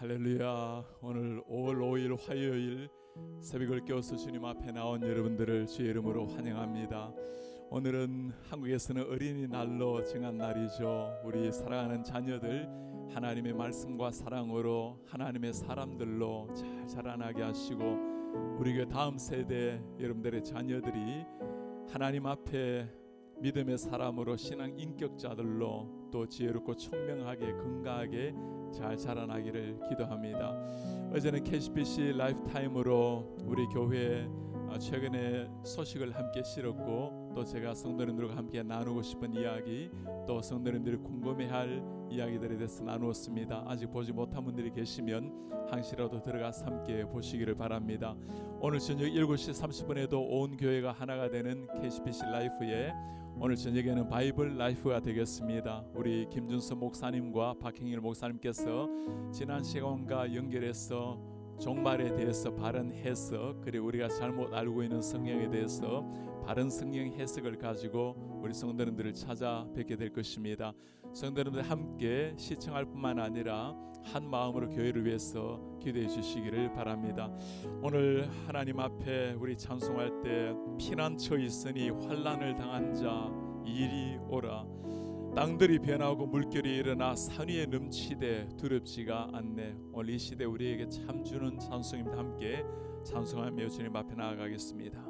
할렐루야. 오늘 5월 5일 화요일 새벽을 깨워서 주님 앞에 나온 여러분들을 주의 이름으로 환영합니다. 오늘은 한국에서는 어린이날로 정한 날이죠. 우리 사랑하는 자녀들 하나님의 말씀과 사랑으로 하나님의 사람들로 잘 자라나게 하시고 우리 다음 세대 여러분들의 자녀들이 하나님 앞에 믿음의 사람으로 신앙 인격자들로 또 지혜롭고 총명하게 건강하게 잘 자라나기를 기도합니다. 어제는 KCBC 라이프타임으로 우리 교회 아, 최근에 소식을 함께 실었고 또 제가 성도님들과 함께 나누고 싶은 이야기 또 성도님들이 궁금해할 이야기들에 대해서 나누었습니다. 아직 보지 못한 분들이 계시면 항시라도 들어가서 함께 보시기를 바랍니다. 오늘 저녁 7시 30분에도 온 교회가 하나가 되는 KCBC 라이프에 오늘 저녁에는 바이블 라이프가 되겠습니다. 우리 김준수 목사님과 박행일 목사님께서 지난 시간과 연결해서 종말에 대해서 해석 그리고 우리가 잘못 알고 있는 성경에 대해서 바른 성경 해석을 가지고 우리 성도님들을 찾아뵙게 될 것입니다. 성도님들 함께 시청할 뿐만 아니라 한 마음으로 교회를 위해서 기도해 주시기를 바랍니다. 오늘 하나님 앞에 우리 찬송할 때 피난처 있으니 환란을 당한 자 이리 오라 땅들이 변하고 물결이 일어나 산 위에 넘치되 두렵지가 않네 오늘 이 시대 우리에게 참 주는 찬송입니다 함께 찬송하며 주님 앞에 나아가겠습니다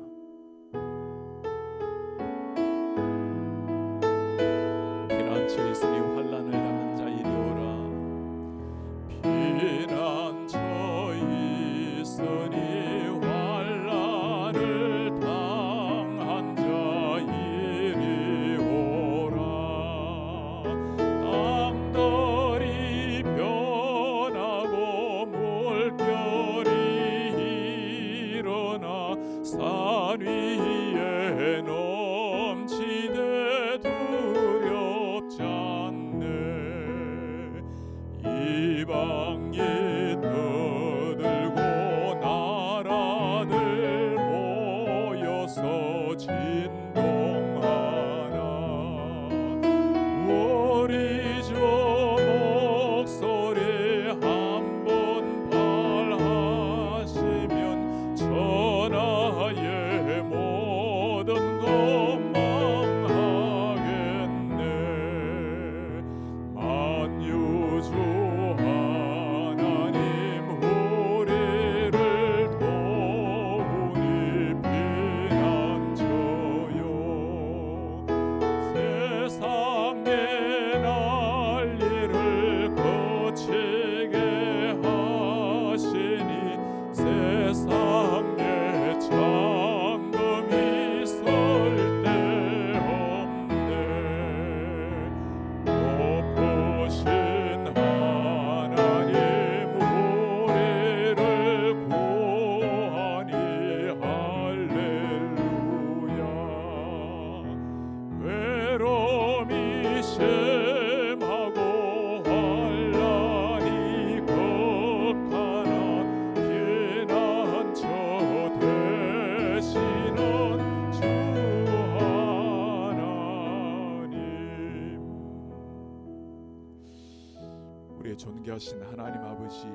아버지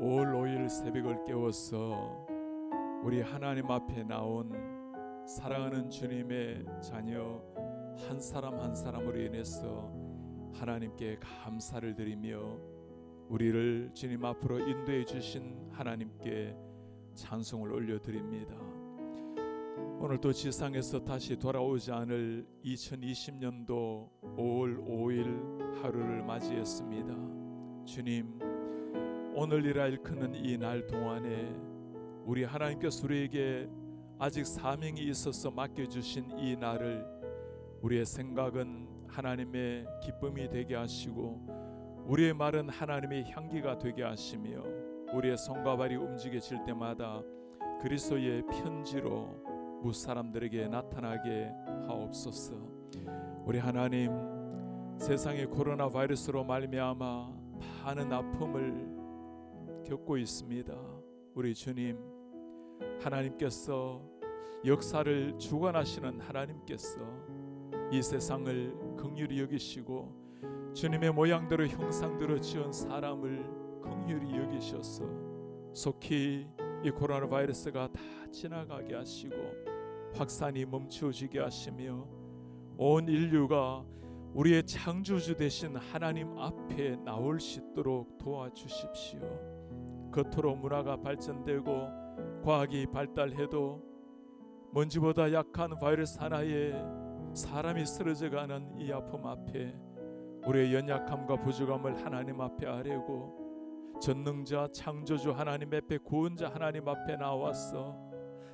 5월 5일 새벽을 깨워서 우리 하나님 앞에 나온 사랑하는 주님의 자녀 한 사람 한 사람으로 인해서 하나님께 감사를 드리며 우리를 주님 앞으로 인도해 주신 하나님께 찬송을 올려드립니다. 오늘 또 지상에서 다시 돌아오지 않을 2020년도 5월 5일 하루를 맞이했습니다. 주님, 오늘이라 일컫는 이 날 동안에 우리 하나님께서 우리에게 아직 사명이 있어서 맡겨주신 이 날을 우리의 생각은 하나님의 기쁨이 되게 하시고 우리의 말은 하나님의 향기가 되게 하시며 우리의 손과 발이 움직여질 때마다 그리스도의 편지로 무 사람들에게 나타나게 하옵소서. 우리 하나님 세상의 코로나 바이러스로 말미암아 많은 아픔을 겪고 있습니다. 우리 주님 하나님께서 역사를 주관하시는 하나님께서 이 세상을 긍휼히 여기시고 주님의 모양대로 형상대로 지은 사람을 긍휼히 여기셔서 속히 이 코로나 바이러스가 다 지나가게 하시고 확산이 멈추어지게 하시며 온 인류가 우리의 창조주 되신 하나님 앞에 나올 수 있도록 도와주십시오. 겉으로 문화가 발전되고 과학이 발달해도 먼지보다 약한 바이러스 하나에 사람이 쓰러져 가는 이 아픔 앞에 우리의 연약함과 부족함을 하나님 앞에 아뢰고 전능자 창조주 하나님 앞에 구원자 하나님 앞에 나와서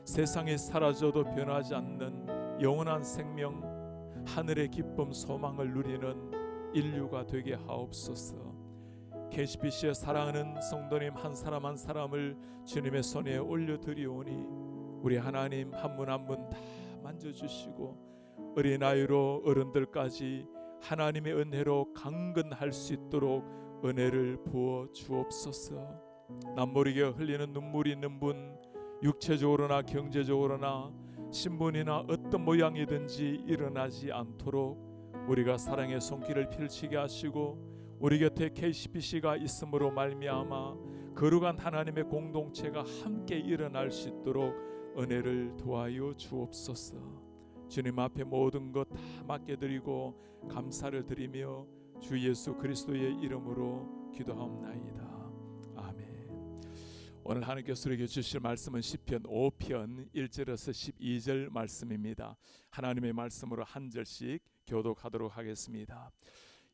세상이 사라져도 변하지 않는 영원한 생명 하늘의 기쁨 소망을 누리는 인류가 되게 하옵소서. KCBC의 사랑하는 성도님 한 사람 한 사람을 주님의 손에 올려드리오니 우리 하나님 한 분 한 분 다 만져주시고 어린아이로 어른들까지 하나님의 은혜로 강건할 수 있도록 은혜를 부어 주옵소서. 남모르게 흘리는 눈물이 있는 분 육체적으로나 경제적으로나 신분이나 어떤 모양이든지 일어나지 않도록 우리가 사랑의 손길을 펼치게 하시고 우리 곁에 KCBC가 있음으로 말미암아 거룩한 하나님의 공동체가 함께 일어날 수 있도록 은혜를 도하여 주옵소서. 주님 앞에 모든 것 다 맡겨드리고 감사를 드리며 주 예수 그리스도의 이름으로 기도하옵나이다. 오늘 하나님께서 우리에게 주실 말씀은 시편 5편 1절에서 12절 말씀입니다. 하나님의 말씀으로 한 절씩 교독하도록 하겠습니다.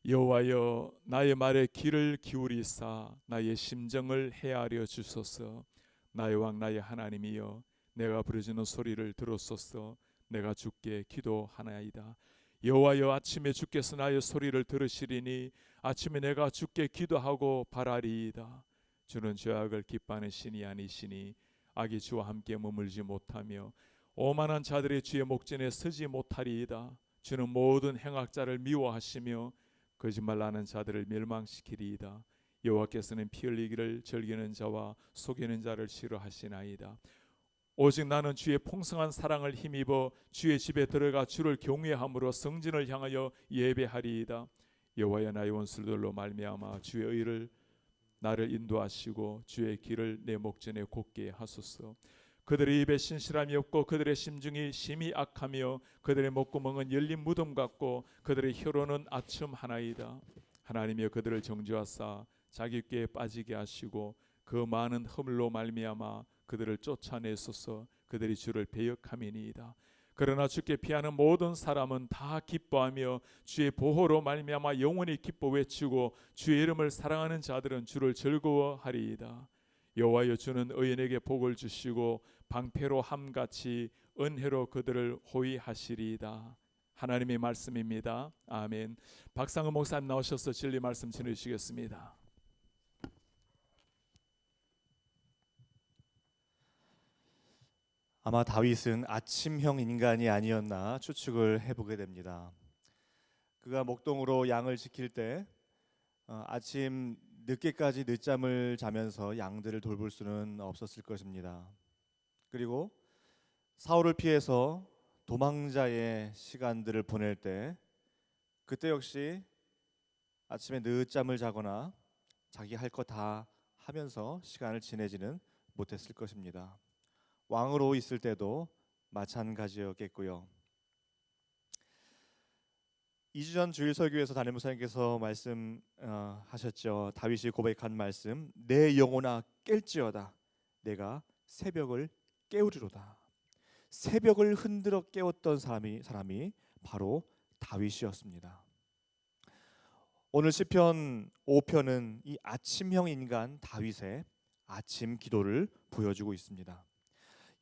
여호와여 나의 말에 귀를 기울이사 나의 심정을 헤아려 주소서. 나의 왕 나의 하나님이여 내가 부르짖는 소리를 들었소서. 내가 주께 기도하나이다. 여호와여 아침에 주께서 나의 소리를 들으시리니 아침에 내가 주께 기도하고 바라리이다. 주는 죄악을 기뻐하는 신이 아니시니 악이 주와 함께 머물지 못하며 오만한 자들의 주의 목전에 서지 못하리이다. 주는 모든 행악자를 미워하시며 거짓말하는 자들을 멸망시키리이다. 여호와께서는 피 흘리기를 즐기는 자와 속이는 자를 싫어하시나이다. 오직 나는 주의 풍성한 사랑을 힘입어 주의 집에 들어가 주를 경외함으로 성진을 향하여 예배하리이다. 여호와여 나의 원수들로 말미암아 주의 의를 나를 인도하시고 주의 길을 내 목전에 곧게 하소서. 그들의 입에 신실함이 없고 그들의 심중이 심히 악하며 그들의 목구멍은 열린 무덤 같고 그들의 혀로는 아첨 하나이다. 하나님여 그들을 정죄하사 자기께 빠지게 하시고 그 많은 허물로 말미암아 그들을 쫓아내소서 그들이 주를 배역함이니이다. 그러나 주께 피하는 모든 사람은 다 기뻐하며 주의 보호로 말미암아 영원히 기뻐 외치고 주의 이름을 사랑하는 자들은 주를 즐거워하리이다. 여호와여 주는 의인에게 복을 주시고 방패로 함같이 은혜로 그들을 호위하시리이다. 하나님의 말씀입니다. 아멘. 박상우 목사님 나오셔서 진리 말씀 전해 주시겠습니다. 아마 다윗은 아침형 인간이 아니었나 추측을 해보게 됩니다. 그가 목동으로 양을 지킬 때 어, 아침 늦게까지 늦잠을 자면서 양들을 돌볼 수는 없었을 것입니다. 그리고 사울을 피해서 도망자의 시간들을 보낼 때 그때 역시 아침에 늦잠을 자거나 자기 할 거 다 하면서 시간을 지내지는 못했을 것입니다. 왕으로 있을 때도 마찬가지였겠고요. 2주 전 주일 설교에서 담임 목사님께서 말씀하셨죠. 다윗이 고백한 말씀: 내 영혼아 깰지어다. 내가 새벽을 깨우리로다. 새벽을 흔들어 깨웠던 사람이 사람이 바로 다윗이었습니다. 오늘 시편 5편은 이 아침형 인간 다윗의 아침 기도를 보여주고 있습니다.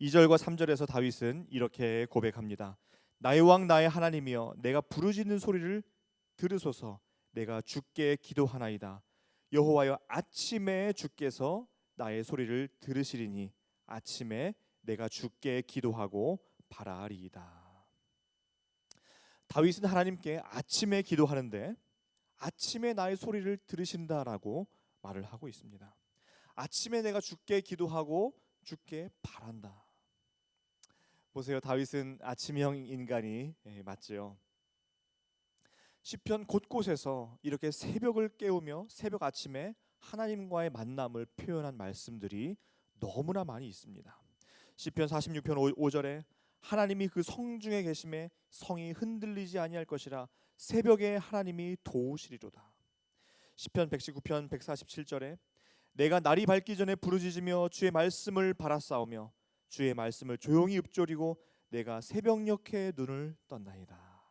2절과 3절에서 다윗은 이렇게 고백합니다. 나의 왕 나의 하나님이여 내가 부르짖는 소리를 들으소서 내가 주께 기도하나이다. 여호와여 아침에 주께서 나의 소리를 들으시리니 아침에 내가 주께 기도하고 바라리이다. 다윗은 하나님께 아침에 기도하는데 아침에 나의 소리를 들으신다라고 말을 하고 있습니다. 아침에 내가 주께 기도하고 주께 바란다. 보세요. 다윗은 아침형 인간이 예, 맞지요. 시편 곳곳에서 이렇게 새벽을 깨우며 새벽 아침에 하나님과의 만남을 표현한 말씀들이 너무나 많이 있습니다. 시편 46편 5절에 하나님이 그 성중에 계심에 성이 흔들리지 아니할 것이라 새벽에 하나님이 도우시리로다. 시편 119편 147절에 내가 날이 밝기 전에 부르짖으며 주의 말씀을 바라싸우며 주의 말씀을 조용히 읊조리고 내가 새벽녘에 눈을 떴나이다.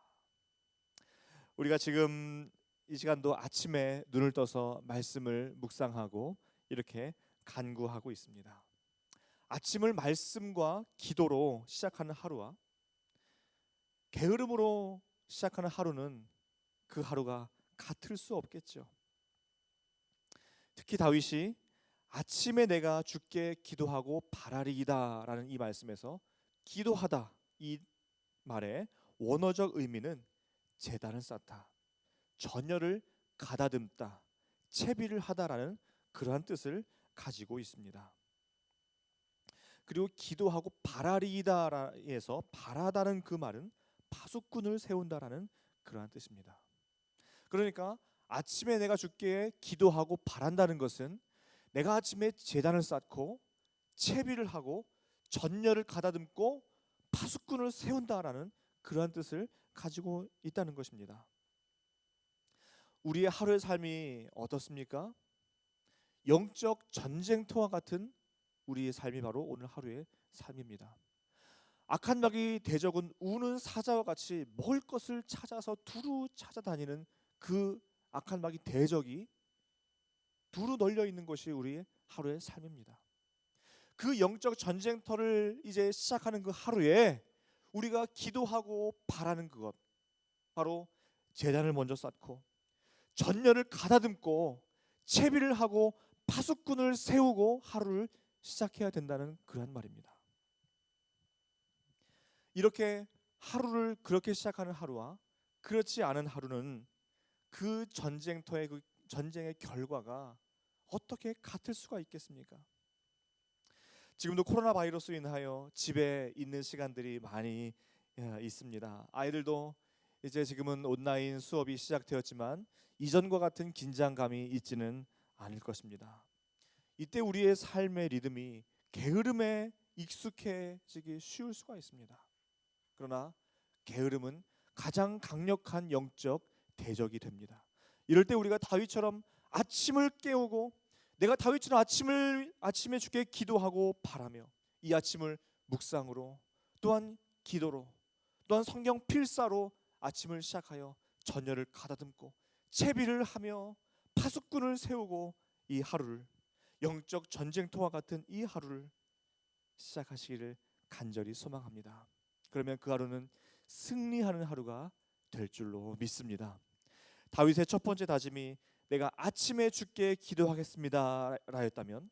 우리가 지금 이 시간도 아침에 눈을 떠서 말씀을 묵상하고 이렇게 간구하고 있습니다. 아침을 말씀과 기도로 시작하는 하루와 게으름으로 시작하는 하루는 그 하루가 같을 수 없겠죠. 특히 다윗이 아침에 내가 주께 기도하고 바라리이다라는 이 말씀에서 기도하다 이 말의 원어적 의미는 재단을 쌓다, 전열을 가다듬다, 채비를 하다라는 그러한 뜻을 가지고 있습니다. 그리고 기도하고 바라리이다에서 바라다는 그 말은 파수꾼을 세운다라는 그러한 뜻입니다. 그러니까 아침에 내가 주께 기도하고 바란다는 것은 내가 아침에 재단을 쌓고 채비를 하고 전열을 가다듬고 파수꾼을 세운다라는 그러한 뜻을 가지고 있다는 것입니다. 우리의 하루의 삶이 어떻습니까? 영적 전쟁터와 같은 우리의 삶이 바로 오늘 하루의 삶입니다. 악한 마귀 대적은 우는 사자와 같이 먹을 것을 찾아서 두루 찾아다니는 그 악한 마귀 대적이 두루 널려 있는 것이 우리의 하루의 삶입니다. 그 영적 전쟁터를 이제 시작하는 그 하루에 우리가 기도하고 바라는 그것 바로 재단을 먼저 쌓고 전열을 가다듬고 채비를 하고 파수꾼을 세우고 하루를 시작해야 된다는 그런 말입니다. 이렇게 하루를 그렇게 시작하는 하루와 그렇지 않은 하루는 그 전쟁터의 그 전쟁의 결과가 어떻게 같을 수가 있겠습니까? 지금도 코로나 바이러스로 인하여 집에 있는 시간들이 많이 예, 있습니다. 아이들도 이제 지금은 온라인 수업이 시작되었지만 이전과 같은 긴장감이 있지는 않을 것입니다. 이때 우리의 삶의 리듬이 게으름에 익숙해지기 쉬울 수가 있습니다. 그러나 게으름은 가장 강력한 영적 대적이 됩니다. 이럴 때 우리가 다윗처럼 아침을 깨우고 내가 다윗처럼 아침을 아침에 주께 기도하고 바라며 이 아침을 묵상으로 또한 기도로 또한 성경 필사로 아침을 시작하여 전열을 가다듬고 채비를 하며 파수꾼을 세우고 이 하루를 영적 전쟁터와 같은 이 하루를 시작하시기를 간절히 소망합니다. 그러면 그 하루는 승리하는 하루가 될 줄로 믿습니다. 다윗의 첫 번째 다짐이 내가 아침에 주께 기도하겠습니다 라였다면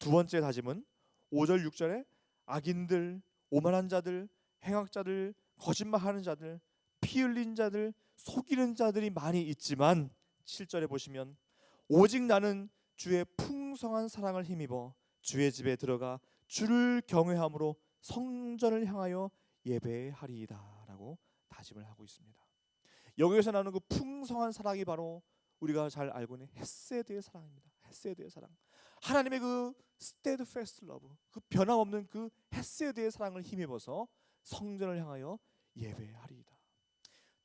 두 번째 다짐은 5절 6절에 악인들, 오만한 자들, 행악자들, 거짓말하는 자들, 피 흘린 자들, 속이는 자들이 많이 있지만 7절에 보시면 오직 나는 주의 풍성한 사랑을 힘입어 주의 집에 들어가 주를 경외함으로 성전을 향하여 예배하리이다라고 다짐을 하고 있습니다. 여기에서 나오는 그 풍성한 사랑이 바로 우리가 잘 알고 있는 헤세드의 사랑입니다. 헤세드의 사랑. 하나님의 그 steadfast love, 그 변함없는 그 헤세드의 사랑을 힘입어서 성전을 향하여 예배하리이다.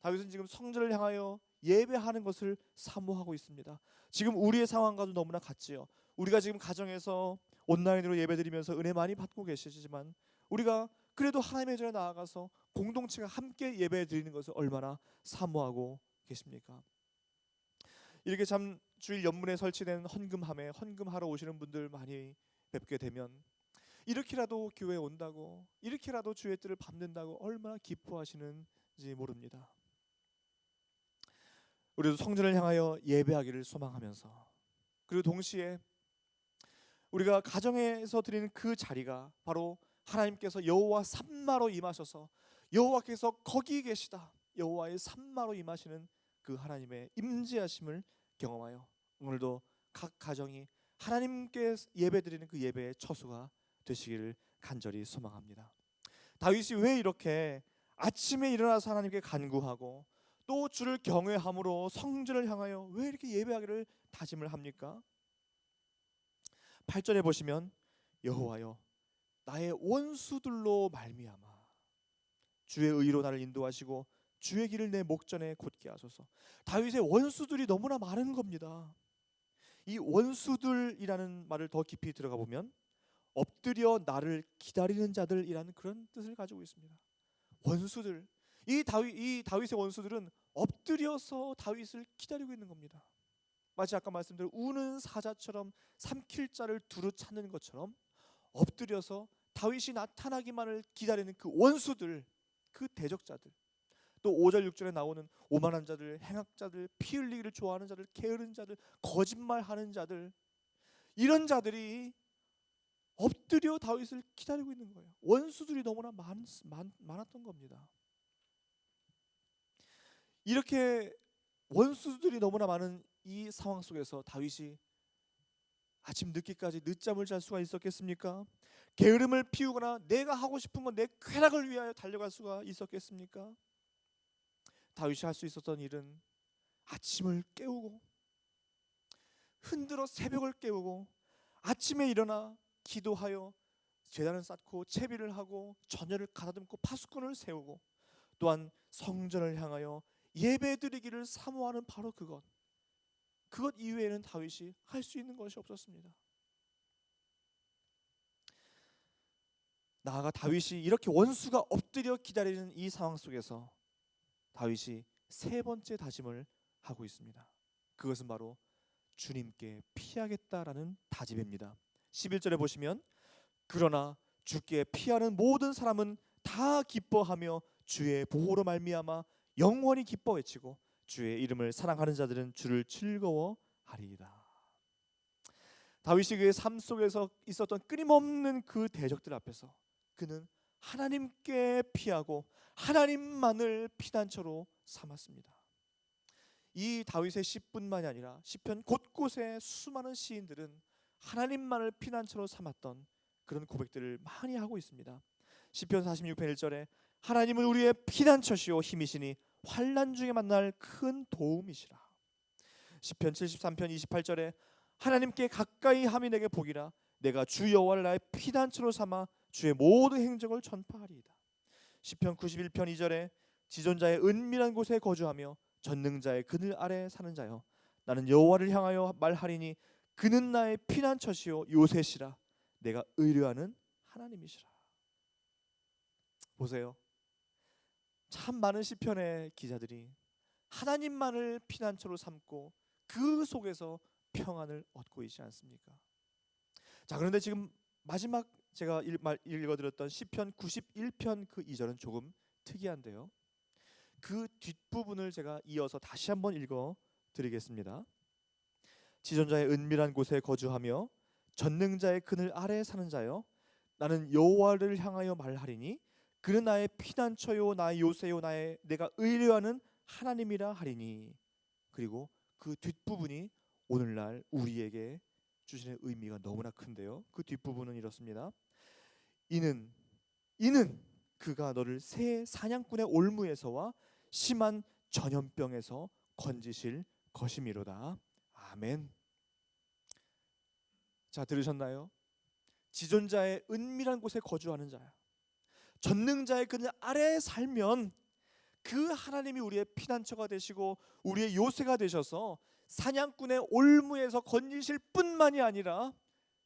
다윗은 지금 성전을 향하여 예배하는 것을 사모하고 있습니다. 지금 우리의 상황과도 너무나 같지요. 우리가 지금 가정에서 온라인으로 예배드리면서 은혜 많이 받고 계시지만 우리가 그래도 하나님의 전에 나아가서 공동체가 함께 예배 드리는 것을 얼마나 사모하고 계십니까? 이렇게 참 주일 연문에 설치된 헌금함에 헌금하러 오시는 분들 많이 뵙게 되면 이렇게라도 교회 온다고 이렇게라도 주의 뜻을 밟는다고 얼마나 기뻐하시는지 모릅니다. 우리도 성전을 향하여 예배하기를 소망하면서 그리고 동시에 우리가 가정에서 드리는 그 자리가 바로 하나님께서 여호와 산마로 임하셔서 여호와께서 거기 계시다. 여호와의 산마로 임하시는 그 하나님의 임재하심을 경험하여 오늘도 각 가정이 하나님께 예배드리는 그 예배의 처수가 되시기를 간절히 소망합니다. 다윗이 왜 이렇게 아침에 일어나서 하나님께 간구하고 또 주를 경외함으로 성전을 향하여 왜 이렇게 예배하기를 다짐을 합니까? 8절에 보시면 여호와여 나의 원수들로 말미암아 주의 의로 나를 인도하시고 주의 길을 내 목전에 곧게 하소서. 다윗의 원수들이 너무나 많은 겁니다. 이 원수들이라는 말을 더 깊이 들어가 보면 엎드려 나를 기다리는 자들이라는 그런 뜻을 가지고 있습니다. 원수들. 이 다윗 이 다윗의 원수들은 엎드려서 다윗을 기다리고 있는 겁니다. 마치 아까 말씀드린 우는 사자처럼 삼킬 자를 두루 찾는 것처럼 엎드려서 다윗이 나타나기만을 기다리는 그 원수들, 그 대적자들. 또 5절 6절에 나오는 오만한 자들, 행악자들, 피 흘리기를 좋아하는 자들, 게으른 자들, 거짓말하는 자들 이런 자들이 엎드려 다윗을 기다리고 있는 거예요. 원수들이 너무나 많, 많, 많았던 겁니다. 이렇게 원수들이 너무나 많은 이 상황 속에서 다윗이 아침 늦게까지 늦잠을 잘 수가 있었겠습니까? 게으름을 피우거나 내가 하고 싶은 건 내 쾌락을 위하여 달려갈 수가 있었겠습니까? 다윗이 할 수 있었던 일은 아침을 깨우고 흔들어 새벽을 깨우고 아침에 일어나 기도하여 제단을 쌓고 채비를 하고 전열을 가다듬고 파수꾼을 세우고 또한 성전을 향하여 예배드리기를 사모하는 바로 그것 그것 이외에는 다윗이 할 수 있는 것이 없었습니다. 나아가 다윗이 이렇게 원수가 엎드려 기다리는 이 상황 속에서 다윗이 세 번째 다짐을 하고 있습니다. 그것은 바로 주님께 피하겠다라는 다짐입니다. 11절에 보시면 그러나 주께 피하는 모든 사람은 다 기뻐하며 주의 보호로 말미암아 영원히 기뻐 외치고 주의 이름을 사랑하는 자들은 주를 즐거워하리이다. 다윗이 그의 삶 속에서 있었던 끊임없는 그 대적들 앞에서 그는 하나님께 피하고 하나님만을 피난처로 삼았습니다. 이 다윗의 시뿐만이 아니라 시편 곳곳에 수많은 시인들은 하나님만을 피난처로 삼았던 그런 고백들을 많이 하고 있습니다. 시편 46편 1절에 하나님은 우리의 피난처시오 힘이시니 환난 중에 만날 큰 도움이시라. 시편 73편 28절에 하나님께 가까이 함이 내게 복이라 내가 주 여호와를 나의 피난처로 삼아 주의 모든 행적을 전파하리이다. 시편 91편 2절에 지존자의 은밀한 곳에 거주하며 전능자의 그늘 아래 사는 자여 나는 여호와를 향하여 말하리니 그는 나의 피난처시요 요새시라 내가 의뢰하는 하나님이시라. 보세요. 참 많은 시편의 기자들이 하나님만을 피난처로 삼고 그 속에서 평안을 얻고 있지 않습니까? 자 그런데 지금 마지막 제가 읽어드렸던 시편 91편 그 2절은 조금 특이한데요. 그 뒷부분을 제가 이어서 다시 한번 읽어 드리겠습니다. 지존자의 은밀한 곳에 거주하며 전능자의 그늘 아래에 사는 자여 나는 여호와를 향하여 말하리니 그는 나의 피난처요 나의 요새요 나의 내가 의뢰하는 하나님이라 하리니 그리고 그 뒷부분이 오늘날 우리에게 주시는 의미가 너무나 큰데요. 그 뒷부분은 이렇습니다. 이는 이는 그가 너를 새 사냥꾼의 올무에서와 심한 전염병에서 건지실 것이미로다. 아멘. 자 들으셨나요? 지존자의 은밀한 곳에 거주하는 자야. 전능자의 그늘 아래에 살면 그 하나님이 우리의 피난처가 되시고 우리의 요새가 되셔서 사냥꾼의 올무에서 건지실 뿐만이 아니라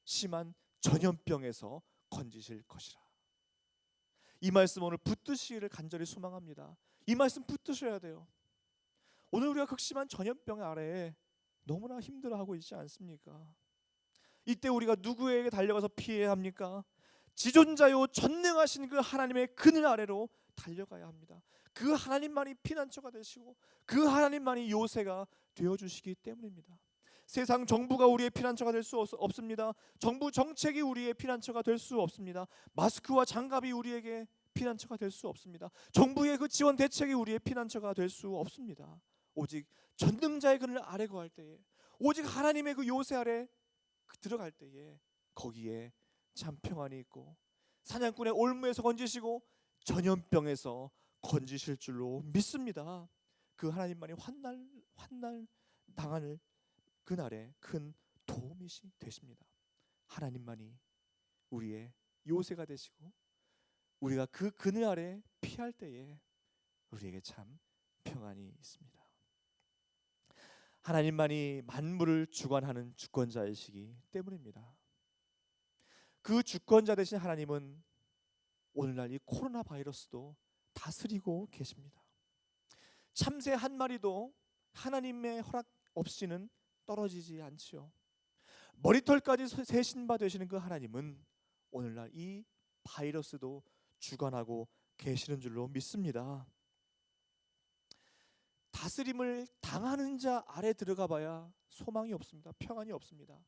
심한 전염병에서 건지실 것이라. 이 말씀 오늘 붙드시기를 간절히 소망합니다. 이 말씀 붙드셔야 돼요. 오늘 우리가 극심한 전염병 아래에 너무나 힘들어하고 있지 않습니까? 이때 우리가 누구에게 달려가서 피해야 합니까? 지존자요 전능하신 그 하나님의 그늘 아래로 달려가야 합니다. 그 하나님만이 피난처가 되시고 그 하나님만이 요새가 되어 주시기 때문입니다. 세상 정부가 우리의 피난처가 될 수 없습니다. 정부 정책이 우리의 피난처가 될 수 없습니다. 마스크와 장갑이 우리에게 피난처가 될 수 없습니다. 정부의 그 지원 대책이 우리의 피난처가 될 수 없습니다. 오직 전능자의 그늘 아래 거할 때에 오직 하나님의 그 요새 아래 들어갈 때에 거기에 참 평안이 있고 사냥꾼의 올무에서 건지시고 전염병에서 건지실 줄로 믿습니다. 그 하나님만이 환날 환날 당할 그날에 큰 도움이 되십니다. 하나님만이 우리의 요새가 되시고 우리가 그 그늘 아래 피할 때에 우리에게 참 평안이 있습니다. 하나님만이 만물을 주관하는 주권자이시기 때문입니다. 그 주권자 되신 하나님은 오늘날 이 코로나 바이러스도 다스리고 계십니다. 참새 한 마리도 하나님의 허락 없이는 떨어지지 않지요. 머리털까지 세신 바 되시는 그 하나님은 오늘날 이 바이러스도 주관하고 계시는 줄로 믿습니다. 다스림을 당하는 자 아래 들어가 봐야 소망이 없습니다. 평안이 없습니다.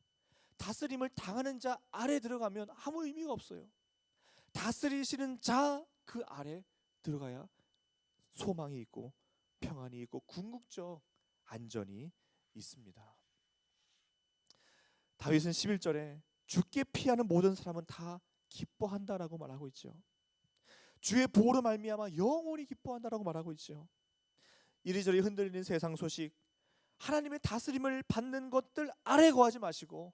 다스림을 당하는 자 아래 들어가면 아무 의미가 없어요. 다스리시는 자 그 아래 들어가야 소망이 있고 평안이 있고 궁극적 안전이 있습니다. 다윗은 11절에 죽게 피하는 모든 사람은 다 기뻐한다라고 말하고 있죠. 주의 보호로 말미암아 영원히 기뻐한다라고 말하고 있죠. 이리저리 흔들리는 세상 소식, 하나님의 다스림을 받는 것들 아래 거하지 마시고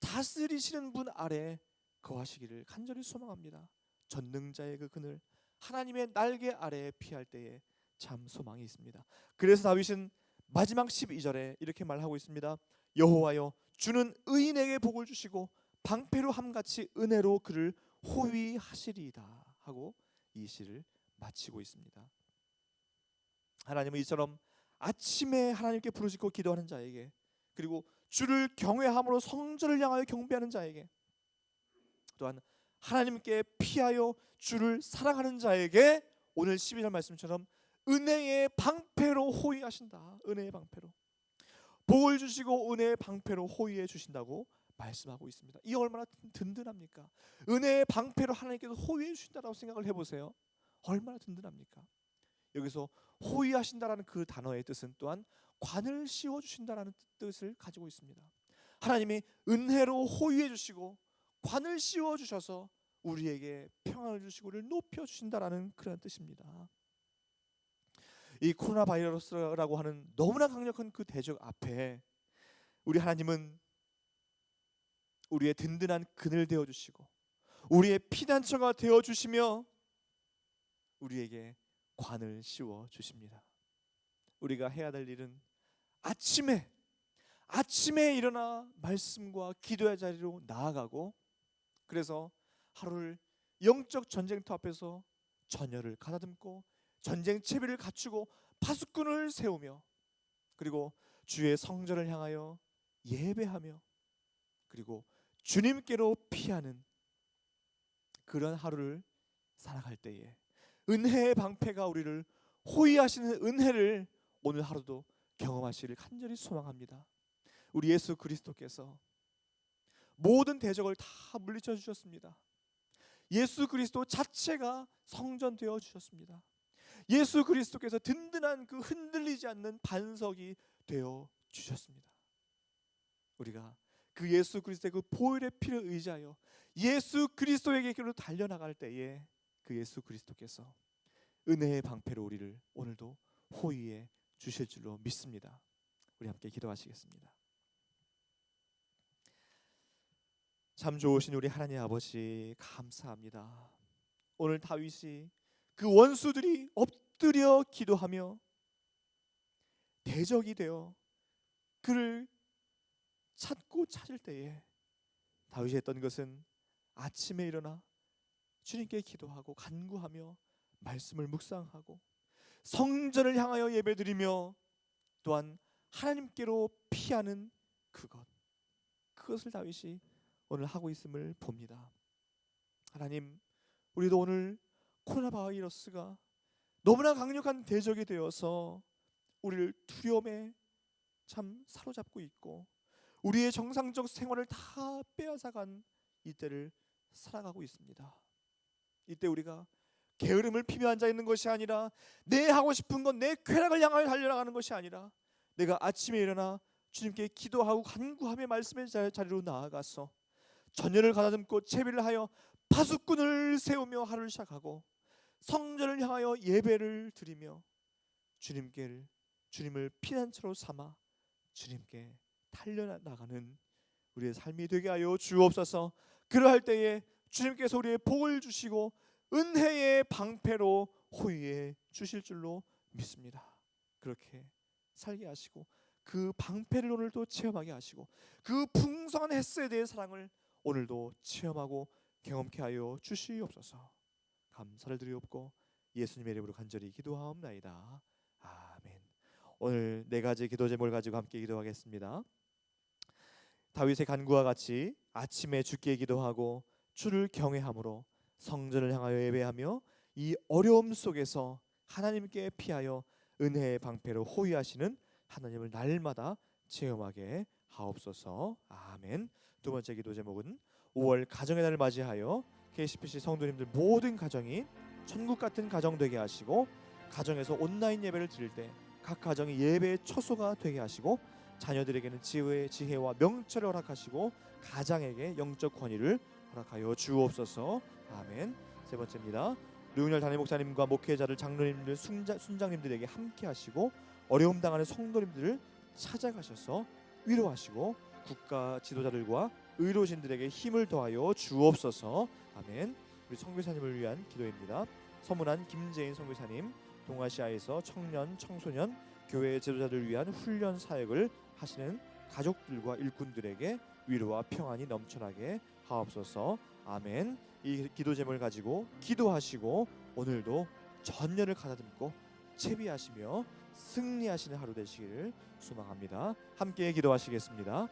다스리시는 분 아래 거하시기를 간절히 소망합니다. 전능자의 그 그늘, 하나님의 날개 아래 피할 때에 참 소망이 있습니다. 그래서 다윗은 마지막 12절에 이렇게 말하고 있습니다. 여호와여 주는 의인에게 복을 주시고 방패로 함같이 은혜로 그를 호위하시리이다 하고 이 시를 마치고 있습니다. 하나님은 이처럼 아침에 하나님께 부르짖고 기도하는 자에게 그리고 주를 경외함으로 성전을 향하여 경배하는 자에게 또한 하나님께 피하여 주를 사랑하는 자에게 오늘 12절 말씀처럼 은혜의 방패로 호위하신다. 은혜의 방패로. 복을 주시고 은혜의 방패로 호위해 주신다고 말씀하고 있습니다. 이 얼마나 든든합니까? 은혜의 방패로 하나님께서 호위해 주신다라고 생각을 해 보세요. 얼마나 든든합니까? 여기서 호위하신다라는 그 단어의 뜻은 또한 관을 씌워 주신다라는 뜻을 가지고 있습니다. 하나님이 은혜로 호위해 주시고 관을 씌워 주셔서 우리에게 평안을 주시고 우리를 높여 주신다라는 그런 뜻입니다. 이 코로나 바이러스라고 하는 너무나 강력한 그 대적 앞에 우리 하나님은 우리의 든든한 그늘 되어 주시고 우리의 피난처가 되어 주시며 우리에게 관을 씌워 주십니다. 우리가 해야 될 일은 아침에 아침에 일어나 말씀과 기도의 자리로 나아가고 그래서 하루를 영적 전쟁터 앞에서 전열을 가다듬고 전쟁 채비를 갖추고 파수꾼을 세우며 그리고 주의 성전을 향하여 예배하며 그리고 주님께로 피하는 그런 하루를 살아갈 때에 은혜의 방패가 우리를 호위하시는 은혜를 오늘 하루도 경험하시기를 간절히 소망합니다. 우리 예수 그리스도께서 모든 대적을 다 물리쳐 주셨습니다. 예수 그리스도 자체가 성전 되어 주셨습니다. 예수 그리스도께서 든든한 그 흔들리지 않는 반석이 되어 주셨습니다. 우리가 그 예수 그리스도의 그 보혈의 피를 의지하여 예수 그리스도에게로 달려나갈 때에 그 예수 그리스도께서 은혜의 방패로 우리를 오늘도 호위해 주실 줄로 믿습니다. 우리 함께 기도하시겠습니다. 참 좋으신 우리 하나님 아버지 감사합니다. 오늘 다윗이 그 원수들이 엎드려 기도하며 대적이 되어 그를 찾고 찾을 때에 다윗이 했던 것은 아침에 일어나 주님께 기도하고 간구하며 말씀을 묵상하고 성전을 향하여 예배드리며 또한 하나님께로 피하는 그것 그것을 다윗이 오늘 하고 있음을 봅니다. 하나님, 우리도 오늘 코로나 바이러스가 너무나 강력한 대적이 되어서 우리를 두려움에 참 사로잡고 있고 우리의 정상적 생활을 다 빼앗아간 이때를 살아가고 있습니다. 이때 우리가 게으름을 피며 앉아 있는 것이 아니라 내 하고 싶은 건 내 쾌락을 향하여 달려나가는 것이 아니라 내가 아침에 일어나 주님께 기도하고 간구하며 말씀의 자리로 나아가서 전열을 가다듬고 채비를 하여 파수꾼을 세우며 하루를 시작하고 성전을 향하여 예배를 드리며 주님께 주님을 피난처로 삼아 주님께 달려 나가는 우리의 삶이 되게 하여 주옵소서. 그러할 때에 주님께서 우리의 복을 주시고 은혜의 방패로 호위해 주실 줄로 믿습니다. 그렇게 살게 하시고 그 방패를 오늘도 체험하게 하시고 그 풍성한 햇새에 대해 사랑을 오늘도 체험하고 경험케 하여 주시옵소서. 감사를 드리옵고 예수님의 이름으로 간절히 기도하옵나이다. 아멘. 오늘 네 가지 기도 제목을 가지고 함께 기도하겠습니다. 다윗의 간구와 같이 아침에 주께 기도하고 주를 경외함으로 성전을 향하여 예배하며 이 어려움 속에서 하나님께 피하여 은혜의 방패로 호위하시는 하나님을 날마다 체험하게 하옵소서. 아멘. 두 번째 기도 제목은 5월 가정의 날을 맞이하여 KCPC 성도님들 모든 가정이 천국 같은 가정 되게 하시고 가정에서 온라인 예배를 드릴 때 각 가정이 예배의 초소가 되게 하시고 자녀들에게는 지혜의 지혜와 명철을 허락하시고 가장에게 영적 권위를 허락하여 주옵소서. 아멘. 세 번째입니다. 류은열 담임 목사님과 목회자들 장로님들 순자, 순장님들에게 함께 하시고 어려움 당하는 성도님들을 찾아가셔서 위로하시고 국가 지도자들과 의료진들에게 힘을 더하여 주옵소서. 아멘. 우리 선교사님을 위한 기도입니다. 서문한 김재인 선교사님 동아시아에서 청년 청소년 교회 지도자들을 위한 훈련 사역을 하시는 가족들과 일꾼들에게 위로와 평안이 넘쳐나게 하옵소서. 아멘. 이 기도 제목을 가지고 기도하시고 오늘도 전열을 가다듬고 채비하시며 승리하시는 하루 되시기를 소망합니다. 함께 기도하시겠습니다.